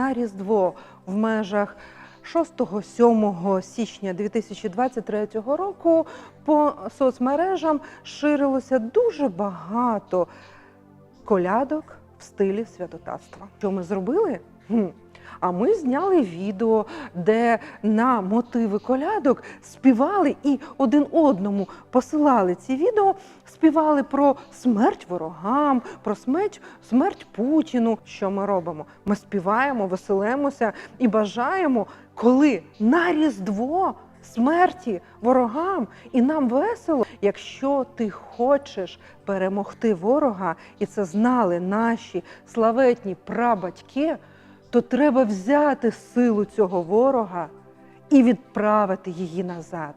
на Різдво в межах 6-7 січня 2023 року по соцмережам ширилося дуже багато колядок в стилі святотатства. Що ми зробили? А ми зняли відео, де на мотиви колядок співали і один одному посилали ці відео, співали про смерть ворогам, про смерть, смерть Путіну. Що ми робимо? Ми співаємо, веселимося і бажаємо, коли на Різдво смерті ворогам і нам весело. Якщо ти хочеш перемогти ворога, і це знали наші славетні прабатьки, то треба взяти силу цього ворога і відправити її назад.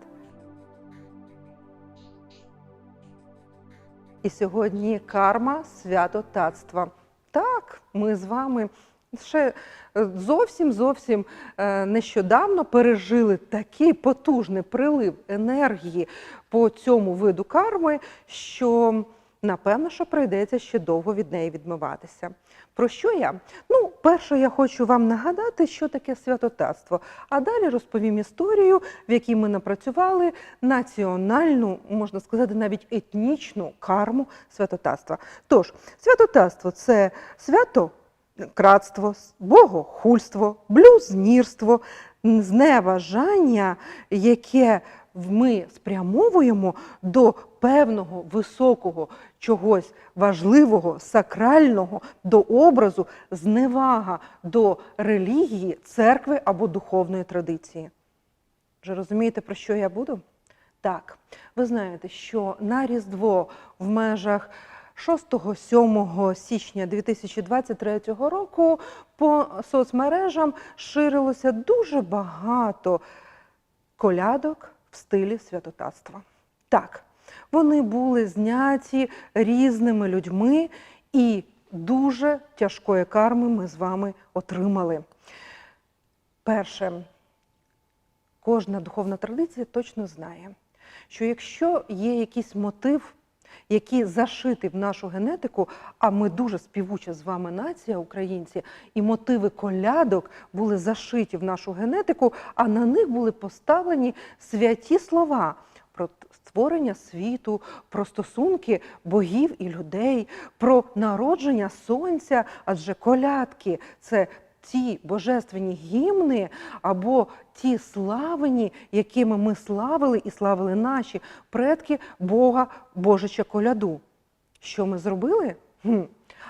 І сьогодні карма свято татства. Так, ми з вами ще е, зовсім зовсім е, нещодавно пережили такий потужний прилив енергії по цьому виду карми, що напевно, що прийдеться ще довго від неї відмиватися. Про що я? Ну, перше, я хочу вам нагадати, що таке святотатство, а далі розповім історію, в якій ми напрацювали національну, можна сказати, навіть етнічну карму святотатства. Тож, святотатство це свято. Кратство, богохульство, блюзнірство, зневажання, яке ми спрямовуємо до певного високого чогось важливого, сакрального, до образу, зневага до релігії, церкви або духовної традиції. Вже розумієте, про що я буду? Так, ви знаєте, що на Різдво в межах 6-7 січня 2023 року по соцмережам ширилося дуже багато колядок в стилі святотатства. Так, вони були зняті різними людьми, і дуже тяжкої карми ми з вами отримали. Перше, кожна духовна традиція точно знає, що якщо є якийсь мотив, який зашитий в нашу генетику, а ми дуже співуча з вами нація, українці, і мотиви колядок були зашиті в нашу генетику, а на них були поставлені святі слова про створення світу, про стосунки богів і людей, про народження сонця, адже колядки це ті божественні гімни або ті славені, якими ми славили і славили наші предки Бога Божича коляду. Що ми зробили?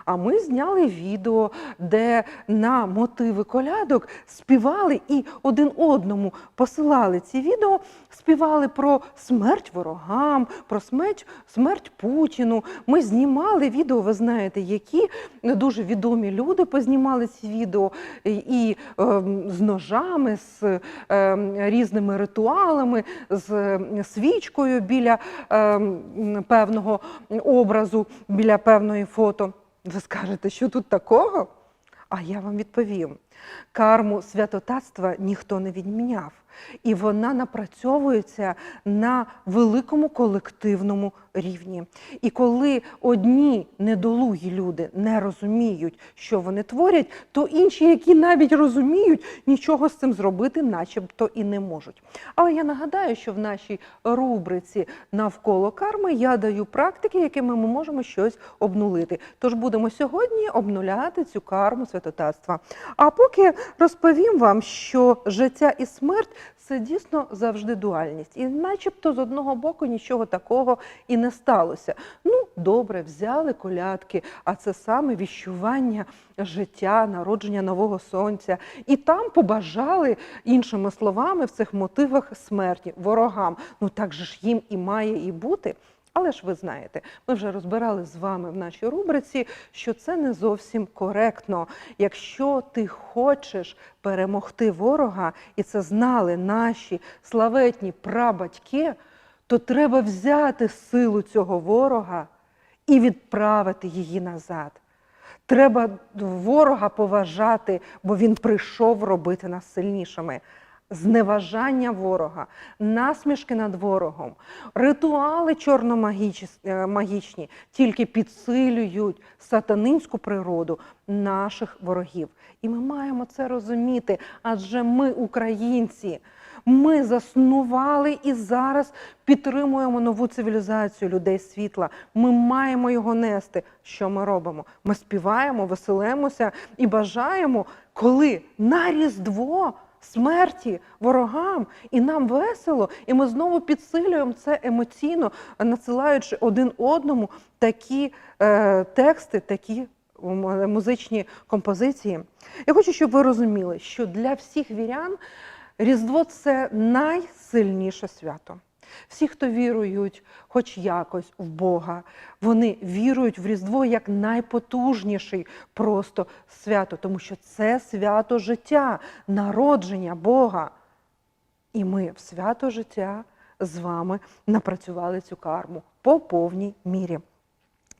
А ми зняли відео, де на мотиви колядок співали і один одному посилали ці відео, співали про смерть ворогам, про смерть, смерть Путіну. Ми знімали відео, ви знаєте, які дуже відомі люди познімали ці відео і е, з ножами, з е, різними ритуалами, з свічкою біля е, певного образу, біля певної фото. Ви скажете, що тут такого? А я вам відповім: карму святотатства ніхто не відміняв, і вона напрацьовується на великому колективному рівні. І коли одні недолугі люди не розуміють, що вони творять, то інші, які навіть розуміють, нічого з цим зробити, начебто і не можуть. Але я нагадаю, що в нашій рубриці навколо карми я даю практики, якими ми можемо щось обнулити. Тож будемо сьогодні обнуляти цю карму святотатства. А поки розповім вам, що життя і смерть це дійсно завжди дуальність. І начебто з одного боку нічого такого і не сталося. Ну, добре, взяли колядки, а це саме віщування життя, народження нового сонця. І там побажали іншими словами в цих мотивах смерті ворогам. Ну так же ж їм і має і бути. Але ж ви знаєте, ми вже розбирали з вами в нашій рубриці, що це не зовсім коректно. Якщо ти хочеш перемогти ворога, і це знали наші славетні прабатьки, то треба взяти силу цього ворога і відправити її назад. Треба ворога поважати, бо він прийшов робити нас сильнішими. Зневажання ворога, насмішки над ворогом, ритуали чорномагічні тільки підсилюють сатанинську природу наших ворогів. І ми маємо це розуміти, адже ми, українці, ми заснували і зараз підтримуємо нову цивілізацію людей світла. Ми маємо його нести. Що ми робимо? Ми співаємо, веселимося і бажаємо, коли на Різдво смерті ворогам, і нам весело, і ми знову підсилюємо це емоційно, надсилаючи один одному такі е, тексти, такі музичні композиції. Я хочу, щоб ви розуміли, що для всіх вірян Різдво це найсильніше свято. Всі, хто вірують хоч якось в Бога, вони вірують в Різдво як найпотужніший просто свято, тому що це свято життя, народження Бога. І ми в свято життя з вами напрацювали цю карму по повній мірі.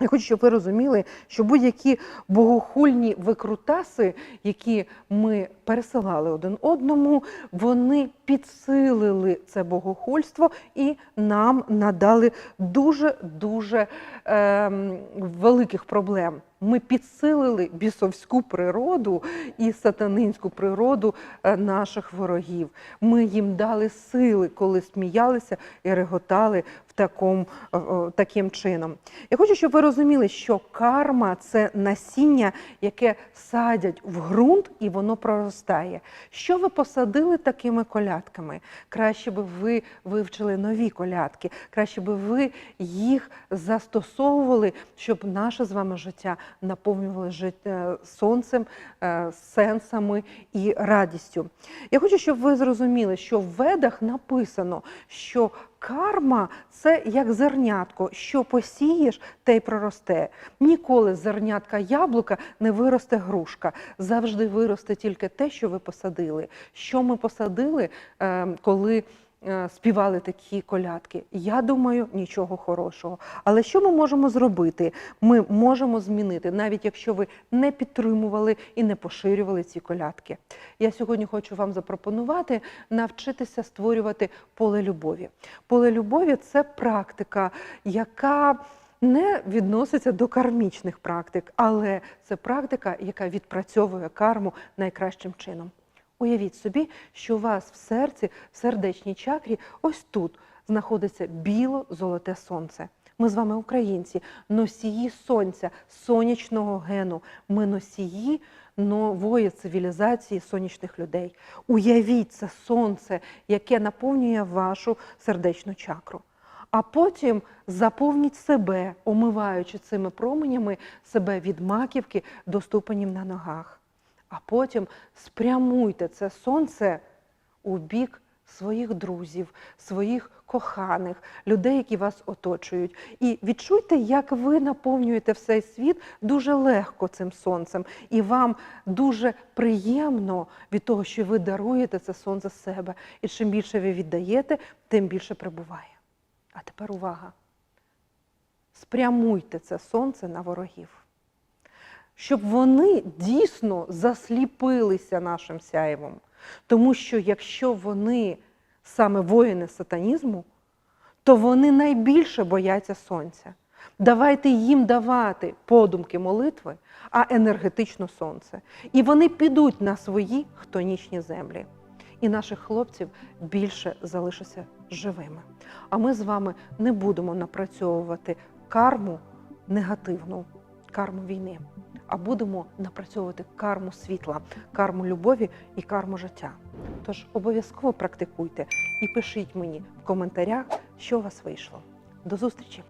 Я хочу, щоб ви розуміли, що будь-які богохульні викрутаси, які ми пересилали один одному, вони підсилили це богохульство і нам надали дуже-дуже е, великих проблем. Ми підсилили бісовську природу і сатанинську природу е, наших ворогів. Ми їм дали сили, коли сміялися і реготали в таком, е, таким чином. Я хочу, щоб ви розуміли, що карма це насіння, яке садять в ґрунт і воно проростає. Що ви посадили такими колядками? Краще би ви вивчили нові колядки, краще би ви їх застосовували, щоб наше з вами життя наповнювали життя сонцем, е, сенсами і радістю. Я хочу, щоб ви зрозуміли, що в ведах написано, що карма це як зернятко, що посієш, те й проросте. Ніколи з зернятка яблука не виросте грушка. Завжди виросте тільки те, що ви посадили. Що ми посадили, е, коли е, співали такі колядки? Я думаю, нічого хорошого. Але що ми можемо зробити? Ми можемо змінити, навіть якщо ви не підтримували і не поширювали ці колядки. Я сьогодні хочу вам запропонувати навчитися створювати поле любові. Поле любові це практика, яка не відноситься до кармічних практик, але це практика, яка відпрацьовує карму найкращим чином. Уявіть собі, що у вас в серці, в сердечній чакрі, ось тут знаходиться біло-золоте сонце. Ми з вами українці, носії сонця, сонячного гену. Ми носії нової цивілізації сонячних людей. Уявіть це сонце, яке наповнює вашу сердечну чакру. А потім заповніть себе, омиваючи цими променями себе від маківки до ступенів на ногах. А потім спрямуйте це сонце у бік своїх друзів, своїх коханих, людей, які вас оточують. І відчуйте, як ви наповнюєте все світ дуже легко цим сонцем. І вам дуже приємно від того, що ви даруєте це сонце себе. І чим більше ви віддаєте, тим більше прибуває. А тепер увага. Спрямуйте це сонце на ворогів щоб вони дійсно засліпилися нашим сяєвом. Тому що якщо вони саме воїни сатанізму, то вони найбільше бояться сонця. Давайте їм давати подумки молитви, а енергетично сонце. І вони підуть на свої хтонічні землі. І наших хлопців більше залишаться живими. А ми з вами не будемо напрацьовувати карму негативну, карму війни а будемо напрацьовувати карму світла, карму любові і карму життя. Тож обов'язково практикуйте і пишіть мені в коментарях, що у вас вийшло. До зустрічі!